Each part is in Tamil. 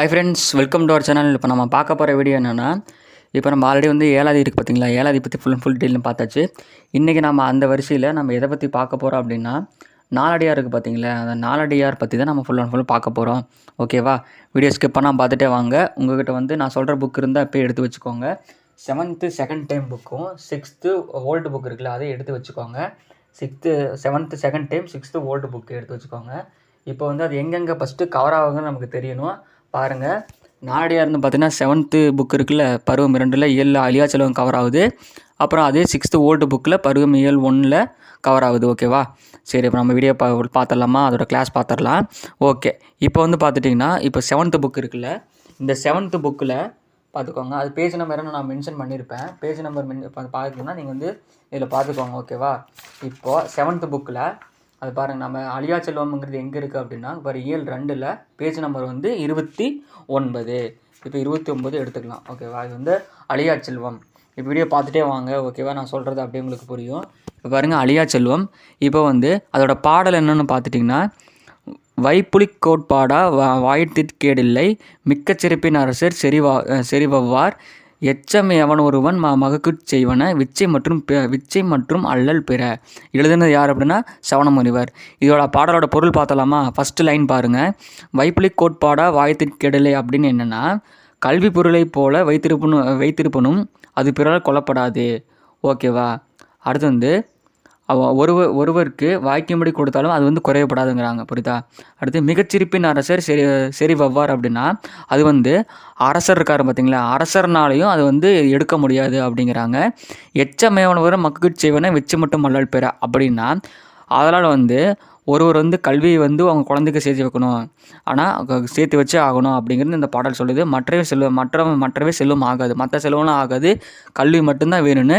Hi friends welcome to our channel இப்போ நம்ம பார்க்க போகிற வீடியோ என்னென்னா இப்போ நம்ம ஆல்ரெடி வந்து ஏழாதி இருக்குது பார்த்தீங்களா ஏழாதி பற்றி ஃபுல் அண்ட் ஃபுல் டீல்னு பார்த்தாச்சு. இன்றைக்கி நம்ம அந்த வரிசையில் நம்ம எதை பற்றி பார்க்க போகிறோம் அப்படின்னா நாலடியார் இருக்குது பார்த்தீங்களா அந்த நாலடியார் பற்றி தான் நம்ம ஃபுல் அண்ட் ஃபுல் பார்க்க போகிறோம் ஓகேவா வீடியோ ஸ்கிப் பண்ணால் பார்த்துட்டே வாங்க. உங்ககிட்ட வந்து நான் சொல்கிற புக் இருந்தால் இப்போ எடுத்து வச்சுக்கோங்க. செவன்த்து செகண்ட் டைம் புக்கும் சிக்ஸ்த்து ஓல்டு புக் இருக்குல்ல அதை எடுத்து வச்சுக்கோங்க. Sixth seventh second time sixth old book எடுத்து வச்சுக்கோங்க. இப்போ வந்து அது எங்கெங்கே ஃபஸ்ட்டு கவர் ஆகுதுன்னு நமக்கு தெரியணும். பாருங்கள் நாடியாக இருந்து பார்த்தீங்கன்னா செவன்த்து புக் இருக்குல்ல பருவம் இரண்டில் ஏழில் அழியாச்சலவம் கவர் ஆகுது. அப்புறம் அதே சிக்ஸ்த்து ஓல்டு புக்கில் பருவம் ஏழு ஒன்றில் கவர் ஆகுது ஓகேவா சரி இப்போ நம்ம வீடியோ பா பார்த்துடலாமா அதோட கிளாஸ் பார்த்துடலாம் ஓகே இப்போ வந்து பார்த்துட்டிங்கன்னா இப்போ செவன்த்து புக் இருக்குல்ல இந்த செவன்த்து புக்கில் பார்த்துக்கோங்க அது பேஜ் நம்பர் நான் மென்ஷன் பண்ணியிருப்பேன் பேஜ் நம்பர் மென் பார்த்துக்கோங்கன்னா நீங்கள் வந்து இதில் பார்த்துக்கோங்க ஓகேவா இப்போது செவன்த்து புக்கில் அது பாருங்கள் நம்ம அழியா செல்வம்ங்கிறது எங்கே இருக்குது அப்படின்னா பாரு இயல் ரெண்டில் பேஜ் நம்பர் வந்து இருபத்தி ஒன்பது. இப்போ இருபத்தி ஒம்பது எடுத்துக்கலாம். ஓகேவா இது வந்து அழியா செல்வம். இப்போ வீடியோ பார்த்துட்டே வாங்க. ஓகேவா நான் சொல்கிறது அப்படியே உங்களுக்கு புரியும். இப்போ பாருங்கள் அழியா செல்வம். இப்போ வந்து அதோட பாடல் என்னென்னு பார்த்துட்டிங்கன்னா வைப்புலிக் கோட்பாடா வா வாய்த்திற்கேடில்லை மிக்க சிறப்பின் அரசர் செறிவா செறிவவ்வார் எச்சம் எவன் ஒருவன் ம மகக்குச் செய்வன விச்சை மற்றும் பெ விச்சை மற்றும் அல்லல் பிற. எழுதுனது யார் அப்படின்னா சவணமுனிவர் இதோட பாடலோட பொருள் பார்த்தலாமா? ஃபஸ்ட்டு லைன் பாருங்கள் வைப்புலி கோட்பாடா வாயத்திற்கெடலை அப்படின்னு என்னென்னா கல்வி பொருளைப் போல வைத்திருப்பனும் வைத்திருப்பனும் அது பிறரால் கொல்லப்படாது. ஓகேவா? அடுத்து வந்து ஒருவர் ஒருவருக்கு வாய்க்கும்படி கொடுத்தாலும் அது வந்து குறையப்படாதுங்கிறாங்க புரியுதா? அடுத்து மிகச்சிரிப்பின் அரசர் சரி சரி வவ்வார் அப்படின்னா அது வந்து அரசர் இருக்கார் பார்த்தீங்களா அரசர்னாலையும் அது வந்து எடுக்க முடியாது அப்படிங்கிறாங்க. எச்சமயவனவரும் மக்கு செய்வன வச்சு மட்டும் மல்லால் பெற அப்படின்னா அதனால் வந்து ஒருவர் வந்து கல்வியை வந்து அவங்க குழந்தைக்கு சேர்த்து வைக்கணும். ஆனால் சேர்த்து வச்சே ஆகணும் அப்படிங்கிறது இந்த பாடல் சொல்லுது. மற்றவே செல்வம் மற்ற மற்றவே செல்வம் ஆகாது. மற்ற செல்வம்லாம் ஆகாது. கல்வி மட்டும்தான் வேணும்னு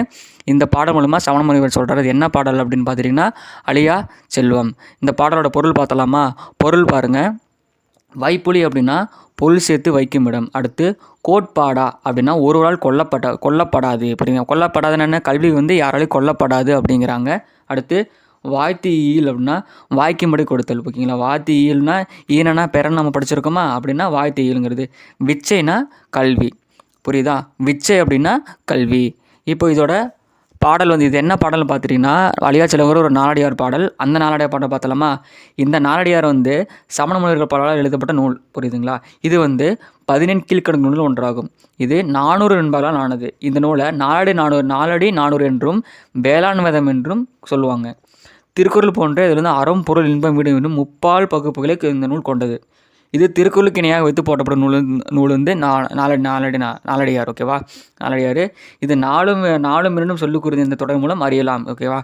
இந்த பாடல் மூலமாக சவண முனிவர் சொல்கிறார் என்ன பாடல் அப்படின்னு பார்த்துட்டிங்கன்னா அழியா செல்வம். இந்த பாடலோட பொருள் பார்த்தலாமா? பொருள் பாருங்கள் வைப்புலி அப்படின்னா பொருள் சேர்த்து வைக்கும் இடம். அடுத்து கோட்பாடா அப்படின்னா ஒருவரால் கொல்லப்பட்ட கொல்லப்படாது. அப்படிங்க கொல்லப்படாதுன்னு கல்வி வந்து யாராலையும் கொல்லப்படாது அப்படிங்கிறாங்க. அடுத்து வாய்த்து ஈல் அப்படின்னா வாய்க்கும்படி கொடுத்தல் ஓகேங்களா? வாத்தி ஈல்னா ஈனனா பெறன்னு நம்ம படிச்சிருக்கோமா? அப்படின்னா வாய்த்தி ஈலுங்கிறது விச்சைனா கல்வி. புரியுதா? விச்சை அப்படின்னா கல்வி. இப்போ இதோட பாடல் வந்து இது என்ன பாடல் பார்த்துட்டிங்கன்னா அழியாச்சலங்கிற ஒரு நாலடியார் பாடல். அந்த நாலடியார் பாடல் பார்த்தலாமா இந்த நாலடியார் வந்து சமண முனிவர்கள் பாடலால் எழுதப்பட்ட நூல். புரியுதுங்களா? இது வந்து பதினெண் கீழ்கணக்கு நூல் ஒன்றாகும். இது நானூறு என்பதால் ஆனது. இந்த நூலை நாலடி நானூறு நாலடி நானூறு என்றும் வேளாண் வேதம் என்றும் சொல்லுவாங்க. திருக்குறள் போன்ற இதில் வந்து அறம் பொருள் இன்பம் வீடு என்னும் முப்பால் பகுப்புகளை இந்த நூல் கொண்டது. இது திருக்குறளுக்கு இணையாக வைத்து போட்டப்படும் நூல் நூல் வந்து நா நாலடி நாலடி நா நாலடியார் ஓகேவா நாலடியார் இது நாலும் நாலும் இரண்டும் சொல்லுக்குறது இந்த தொடர் மூலம் அறியலாம் ஓகேவா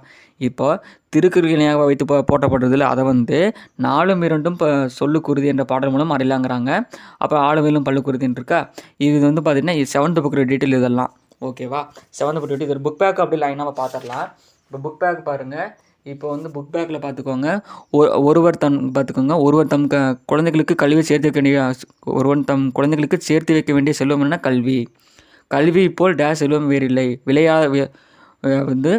இப்போ திருக்குறளுக்கு இணையாக வைத்து போ போட்டப்பட்டதில் அதை வந்து நாலும் இரண்டும் இப்போ சொல்லுக்குருதி என்ற பாடல் மூலம் அறியலாங்கிறாங்க. அப்போ ஆளுமையிலும் பல்லுக்குருதின்னு இருக்கா? இது வந்து பார்த்திங்கன்னா இது செவன்த் புக்கிற டீட்டெயில் இதெல்லாம் ஓகேவா seventh book detail book back அப்படி லைனாக பார்த்துடலாம் இப்போ புக் பேக் பாருங்கள் இப்போ வந்து புக் பேக்கில் பார்த்துக்கோங்க ஒருவர் தன் பார்த்துக்கோங்க ஒருவர் தம் க குழந்தைகளுக்கு கல்வி சேர்த்து வைக்க வேண்டிய ஒருவன் தம் குழந்தைகளுக்கு சேர்த்து வைக்க வேண்டிய செல்வம் என்ன கல்வி. கல்வி போல் டே செல்வம் வேறு இல்லை விளையா வந்து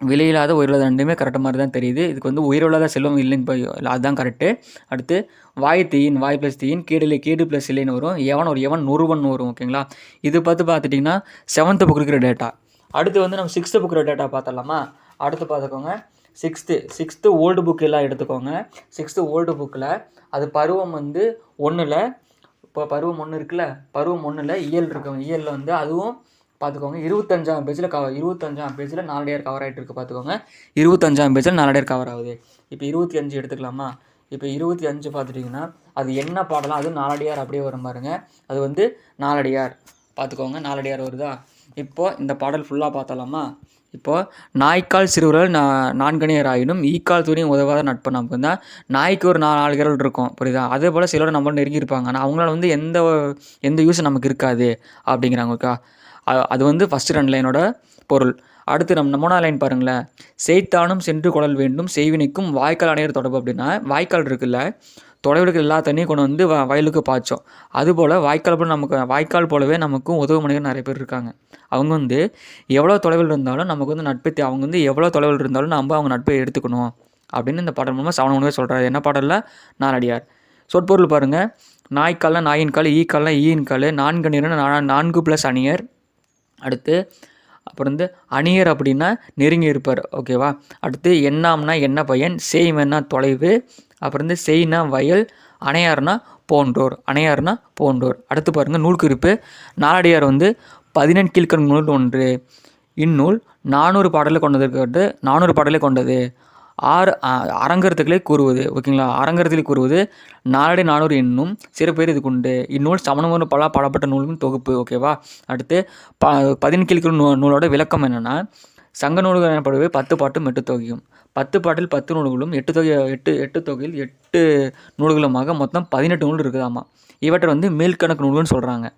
விலையில்லாத உயிரில்லாத ரெண்டுமே கரெக்டாக மாதிரி தான் தெரியுது. இதுக்கு வந்து உயிரில்லாத செல்வம் இல்லைன்னு போய் அதுதான் கரெக்டு அடுத்து வாய் தீயின் வாய் ப்ளஸ் தீயின் கேடில் கேடு ப்ளஸ் இல்லைன்னு வரும். எவன் ஒரு எவன் நூறுவன் வரும் ஓகேங்களா இது பார்த்து பார்த்துட்டிங்கன்னா செவன்த்து புக் இருக்கிற டேட்டா அடுத்து வந்து நம்ம சிக்ஸ்த்து புக் இருக்கிற டேட்டா பார்த்தலாமா அடுத்து பார்த்துக்கோங்க சிக்ஸ்த்து சிக்ஸ்த்து ஓல்டு புக் எல்லாம் எடுத்துக்கோங்க. சிக்ஸ்த்து ஓல்டு புக்கில் அது பருவம் வந்து ஒன்றில் இப்போ பருவம் ஒன்று இருக்குல்ல பருவம் ஒன்றில் இயல் இருக்கும் இயலில் வந்து அதுவும் பார்த்துக்கோங்க இருபத்தஞ்சாம் பேஜில் கவர் இருபத்தஞ்சாம் பேஜில் நாலடியார் கவர் ஆகிட்டு இருக்குது பார்த்துக்கோங்க இருபத்தஞ்சாம் பேஜில் நாலடியார் கவர் ஆகுது. இப்போ இருபத்தி அஞ்சு எடுத்துக்கலாமா? இப்போ இருபத்தி அஞ்சு பார்த்துட்டிங்கன்னா அது என்ன பாடலாம்? அது நாலடியார் அப்படியே வரும் பாருங்க. அது வந்து நாலடியார். பார்த்துக்கோங்க நாலடியார் வருதா? இப்போது இந்த பாடல் ஃபுல்லாக பார்த்தலாமா இப்போது நாய்க்கால் சிறுவர்கள் நா நான்கணியர் ஆகினும் ஈக்கால் துணியும் உதவாத நட்பு நமக்கு தான் நாய்க்கு ஒரு நாலு நாலு கிரல் இருக்கும் புரியுதா? அதே போல் சிலரோட நம்ம நெருங்கியிருப்பாங்க. ஆனால் அவங்களால வந்து எந்த எந்த யூஸும் நமக்கு இருக்காது அப்படிங்கிறாங்க ஓகே அது வந்து ஃபஸ்ட்டு ரெண்டு லைனோட பொருள். அடுத்து நம்ம மூணாவது லைன் பாருங்களேன். செய்தானும் சென்று கொடல் வேண்டும் செய்வினைக்கும் வாய்க்கால் அணையர் தொடர்பு அப்படின்னா வாய்க்கால் இருக்குல்ல தொலைவிலுக்கு எல்லா தண்ணியும் கொண்டு வந்து வ வயலுக்கு பாய்ச்சோம். அதுபோல் வாய்க்கால் போல் நமக்கு வாய்க்கால் போலவே நமக்கும் உதவு மனிதர் நிறைய பேர் இருக்காங்க. அவங்க வந்து எவ்வளோ தொலைவில் இருந்தாலும் நமக்கு வந்து நட்பை அவங்க வந்து எவ்வளோ தொலைவில் இருந்தாலும் நம்ம அவங்க நட்பை எடுத்துக்கணும் அப்படின்னு இந்த பாடல் மூலமாக சவண உணவே சொல்கிறார் என்ன பாடலில்? நாலடியார் சொற்பொருள் பாருங்கள் நாய்க்கால் நாயின் கால் ஈ கால்னா ஈயின் கால் நான்கு அணியர்னா நான் நான்கு ப்ளஸ் அணியர். அடுத்து அப்புறம் வந்து அணியர் அப்படின்னா நெருங்கி இருப்பார் ஓகேவா? அடுத்து எண்ணாம்னா என்ன பையன் செய்மன்னா தொலைவு அப்புறம் வந்து செய்னா வயல் அணையார்னா போன்றோர் அணையார்னா போன்றோர். அடுத்து பாருங்கள் நூல்குறிப்பு நாலடியார் வந்து பதினெண் கீழ்க்கண் நூல் ஒன்று. இந்நூல் நானூறு பாடலை கொண்டதற்கு நானூறு பாடலை கொண்டது. ஆறு அ- அரங்கத்துக்களே கூறுவது ஓகேங்களா? அரங்கத்திலே கூறுவது நாலடி நானூறு என்னும் சிறப்பேர் இதுக்குண்டு. இந்நூல் சமணமும் பல பாடப்பட்ட நூல்களின் தொகுப்பு ஓகேவா? அடுத்து ப பதினெண்கிழக்கு நூ நூலோட விளக்கம் என்னென்னா சங்க நூல்கள் எனப்படுவே பத்து பாட்டும் எட்டு தொகையும். பத்து பாட்டில் பத்து நூல்களும் எட்டு தொகை எட்டு எட்டு தொகையில் எட்டு நூல்களுமாக மொத்தம் பதினெட்டு நூல் இருக்குதாமா? இவற்றை வந்து மேல்கணக்கு நூல்கள்னு சொல்கிறாங்க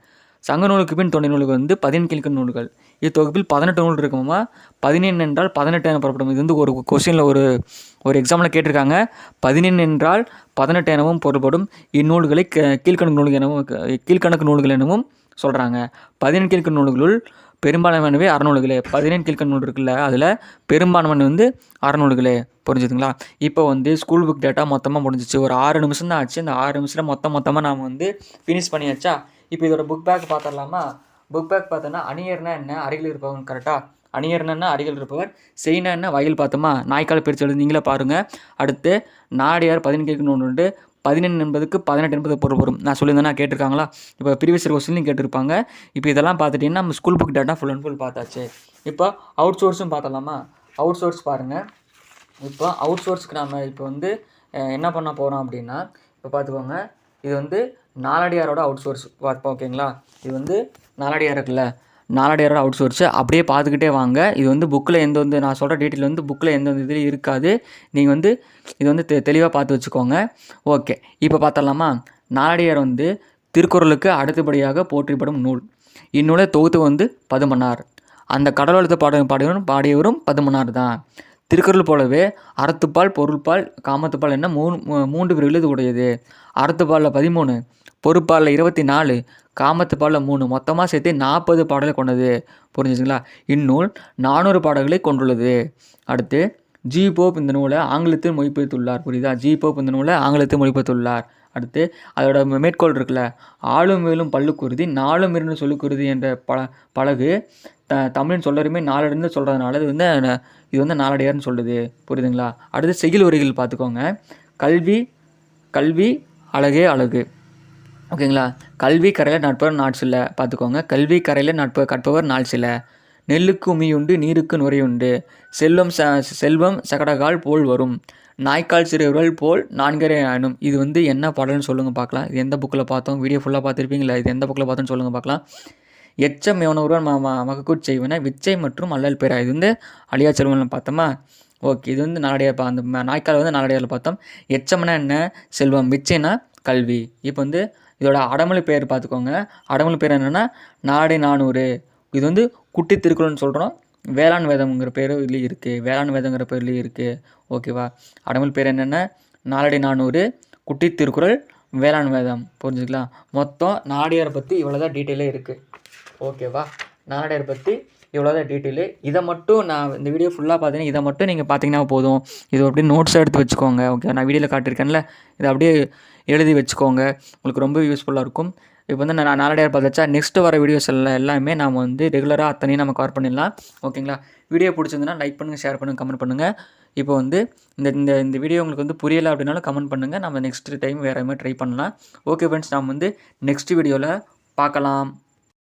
சங்க நூலுக்கு பின் தொண்டை நூல்கள் வந்து பதினெண்கிழக்கு நூல்கள். இத்தொகுப்பில் பதினெட்டு நூல் இருக்குமா பதினெண் என்றால் பதினெட்டு என புறப்படும். இது வந்து ஒரு கொஸ்டினில் ஒரு ஒரு எக்ஸாமில் கேட்டிருக்காங்க. பதினெண் என்றால் பதினெட்டு எனவும் பொருள்படும். இந்நூல்களை க- கீழ்க்கணக்கு நூல்கள் எனவும் கீழ்கணக்கு கீழ்க்கணக்கு நூல்கள் எனவும் சொல்கிறாங்க பதினெண் கீழ்க்கணக்கு நூல்களுள் பெரும்பான்மையானவே அறநூல்களே. பதினெண் கீழ்க்கணக்கு நூல் இருக்குல்ல அதில் பெரும்பான்மை வந்து அறநூல்களே. புரிஞ்சுதுங்களா? இப்போ வந்து ஸ்கூல் புக் டேட்டா மொத்தமாக முடிஞ்சிச்சு. ஒரு ஆறு நிமிஷம் தான் ஆச்சு. அந்த ஆறு நிமிஷத்தில் மொத்தம் மொத்தமாக நாம் வந்து ஃபினிஷ் பண்ணியாச்சா? இப்போ இதோட புக் பேக் பார்த்துடலாமா? புக் பேக் பார்த்தோன்னா அணியர்னா என்ன? அருகில் இருப்பவன் கரெக்டாக அணியர்னா அருகில் இருப்பவர். செய்னா என்ன? வயல் பார்த்தோமா? நாய்க்கால் பிரித்து எழுதி நீங்களே பாருங்கள் அடுத்து நாடியார் பதினெட்டு ஒன்று பதினெண்டு என்பதுக்கு பதினெட்டு என்பது பொருள் வரும். நான் சொல்லியிருந்தேன்னா கேட்டிருக்காங்களா? இப்போ ப்ரீவியஸ் கொஸ்டின்லையும் கேட்டிருப்பாங்க. இப்போ இதெல்லாம் பார்த்துட்டிங்கன்னா நம்ம school book data full and full பார்த்தாச்சு. இப்போ அவுட் சோர்ஸும் பார்த்தலாமா அவுட் சோர்ஸ் பாருங்கள் இப்போ அவுட் சோர்ஸ்க்கு நாம் இப்போ வந்து என்ன பண்ண போகிறோம் அப்படின்னா இப்போ பார்த்துக்கோங்க. இது வந்து நாலடியாரோட அவுட் சோர்ஸ் பார்ப்போம் ஓகேங்களா இது வந்து நாலடியார் இருக்குல்ல நாலடியாரோட அவுட் சோர்ஸு அப்படியே பார்த்துக்கிட்டே வாங்க. இது வந்து புக்கில் எந்த வந்து நான் சொல்கிற டீட்டெயில் வந்து புக்கில் எந்த வந்து இதுலேயும் இருக்காது. நீங்கள் வந்து இது வந்து தெ தெளிவாக பார்த்து வச்சுக்கோங்க. ஓகே இப்போ பார்த்தலாமா நாலடியார் வந்து திருக்குறளுக்கு அடுத்தபடியாக போற்றிப்படும் நூல். இந்நூலை தொகுத்து வந்து பதுமன்னார். அந்த கடலெழுத்து பாட பாடியவரும் பாடியவரும் பதுமன்னார் தான். திருக்குறள் போலவே அறத்துப்பால் பொருள்பால் காமத்துப்பால் என்ன மூணு மூன்று பிரிவுகள் இது உடையது அறத்துப்பாலில் பதிமூணு பொறுப்பாலில் இருபத்தி நாலு காமத்துப்பாலில் மூணு. மொத்தமாக சேர்த்து நாற்பது பாடலை கொண்டது. புரிஞ்சுச்சுங்களா இந்நூல் நானூறு பாடல்களை கொண்டுள்ளது. அடுத்து ஜி போப் இந்த நூலை ஆங்கிலத்தில் மொழிபெயர்த்துள்ளார். புரியுதா? ஜி போப் இந்த நூலை ஆங்கிலத்தில் மொழிபெயர்த்துள்ளார். அடுத்து அதோட மேற்கோள் இருக்குல்ல ஆளும் மேலும் பல்லுக்குருதி நாளும் இருந்து சொல்லுக்குருதி என்ற பல பழகு த தமிழின் சொல்லருமே நாளடைந்து சொல்கிறதுனால இது வந்து இது வந்து நாளடையார்னு சொல்லுது. புரியுதுங்களா? அடுத்து செகில் உரைகள் பார்த்துக்கோங்க கல்வி கல்வி அழகே அழகு. ஓகேங்களா? கல்வி கரையில் நட்பவர் நாட் சில பார்த்துக்கோங்க கல்வி கரையில் நட்ப கற்பவர் நாள் சில நெல்லுக்கு உமியுண்டு நீருக்கு நுரையுண்டு. செல்வம் ச செல்வம் சகடகால் போல் வரும். நாய்க்கால் சிறுவர்கள் போல் நான்கரை ஆனும் இது வந்து என்ன பாடல்னு சொல்லுங்கள் பார்க்கலாம் இது எந்த புக்கில் பார்த்தோம்? வீடியோ ஃபுல்லாக பார்த்துருப்பீங்களா? இது எந்த புக்கில் பார்த்தோன்னு சொல்லுங்கள் பார்க்கலாம் எச்சம் எவனொருவன் ம மகக்கூட் செய்வன? விச்சை மற்றும் அல்லல் பெறா இது வந்து அழியா செல்வன் பார்த்தோமா? ஓகே இது வந்து நாலடியார் அந்த நாய்க்கால் வந்து நாலடியாரில் பார்த்தோம். எச்சம்னா என்ன? செல்வம். விச்சைனா கல்வி. இப்போ வந்து இதோட அடமொழி பெயர் பார்த்துக்கோங்க. அடமொழி பேர் என்னென்னா நாடு நானூறு. இது வந்து குட்டி திருக்குறள்னு சொல்கிறோம் வேளாண் வேதம்ங்கிற பேர் இதுலேயும் இருக்குது வேளாண் வேதங்கிற பேர்லேயும் இருக்குது ஓகேவா அடமொழி பேர் என்னென்ன? நாலடி நானூறு. குட்டி திருக்குறள் வேளாண் வேதம். புரிஞ்சுக்கலாம் மொத்தம் நாடியாரை பற்றி இவ்வளோ தான் டீட்டெயிலே இருக்குது ஓகேவா? நாலடியார் பற்றி இவ்வளோ தான் டீட்டெயிலு இதை மட்டும் நான் இந்த வீடியோ ஃபுல்லாக பார்த்தீங்கன்னா இதை மட்டும் நீங்கள் பார்த்தீங்கன்னா போதும். இது அப்படியே நோட்ஸாக எடுத்து வச்சுக்கோங்க ஓகே நான் வீடியோவில் காட்டியிருக்கேன்ல இதை அப்படியே எழுதி வச்சுக்கோங்க. உங்களுக்கு ரொம்ப யூஸ்ஃபுல்லாக இருக்கும். இப்போ வந்து நான் நாலடையார் பார்த்தாச்சா நெக்ஸ்ட்டு வர வீடியோஸ் எல்லாம் எல்லாமே நாம் வந்து ரெகுலராக அத்தனையும் நம்ம கவர் பண்ணிடலாம். ஓகேங்களா? வீடியோ பிடிச்சிருந்துன்னா லைக் பண்ணுங்கள் ஷேர் பண்ணுங்கள் கமெண்ட் பண்ணுங்கள் இப்போ வந்து இந்த இந்த இந்த வீடியோ உங்களுக்கு வந்து புரியலை அப்படின்னாலும் கமெண்ட் பண்ணுங்கள் நம்ம நெக்ஸ்ட் டைம் வேறு மாதிரி ட்ரை பண்ணலாம். ஓகே ஃப்ரெண்ட்ஸ் நாம் வந்து நெக்ஸ்ட் வீடியோவில் பார்க்கலாம்.